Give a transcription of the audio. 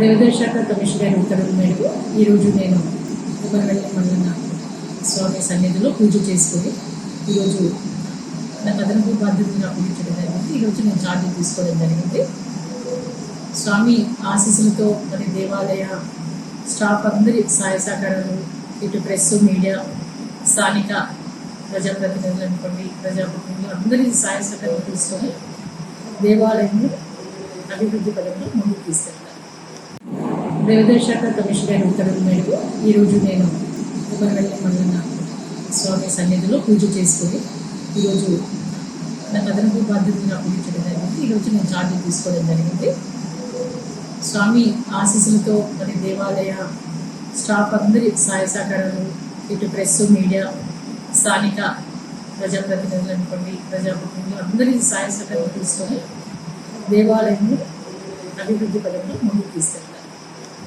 దేవాదాయ శాఖ కమిషనర్ ఉత్తర్వుల మేరకు ఈరోజు నేను ఉపరివెల్లి మల్లన్న స్వామి సన్నిధిలో పూజ చేసుకుని ఈరోజు నాకు అదనపు బాధ్యతను అప్పగించడం జరిగింది. ఈరోజు నేను ఛార్జీ తీసుకోవడం జరిగింది. స్వామి ఆశీస్సులతో మరి దేవాలయ స్టాఫ్ అందరి సహాయ సహకారాలు ఇటు ప్రెస్ మీడియా స్థానిక ప్రజాప్రతినిధులు అనుకోండి ప్రజాప్రతినిధులు అందరి సహాయ సహకారాలు తీసుకొని దేవాలయం అభివృద్ధి పదంలో ముందుకు తీసుకెళ్తారు. రెవెన్యూ శాఖ కమిషనర్ ఉత్తర్వుల మేరకు ఈరోజు నేను ఉపరివెల్లి మండల స్వామి సన్నిధిలో పూజ చేసుకుని ఈరోజు నాకు అదనపు బాధ్యతను అప్పగించడం జరిగింది. ఈరోజు నేను ఛార్జీ తీసుకోవడం జరిగింది. స్వామి ఆశీస్సులతో మరి దేవాలయ స్టాఫ్ అందరి సహాయ సహకారాలు ఇటు ప్రెస్ మీడియా స్థానిక ప్రజాప్రతినిధులు అనుకోండి ప్రజాప్రతినిధులు అందరి సహాయ సహకారాలు తీసుకొని దేవాలయం అభివృద్ధి పదంలో ముందుకు తీసుకెళ్తారు.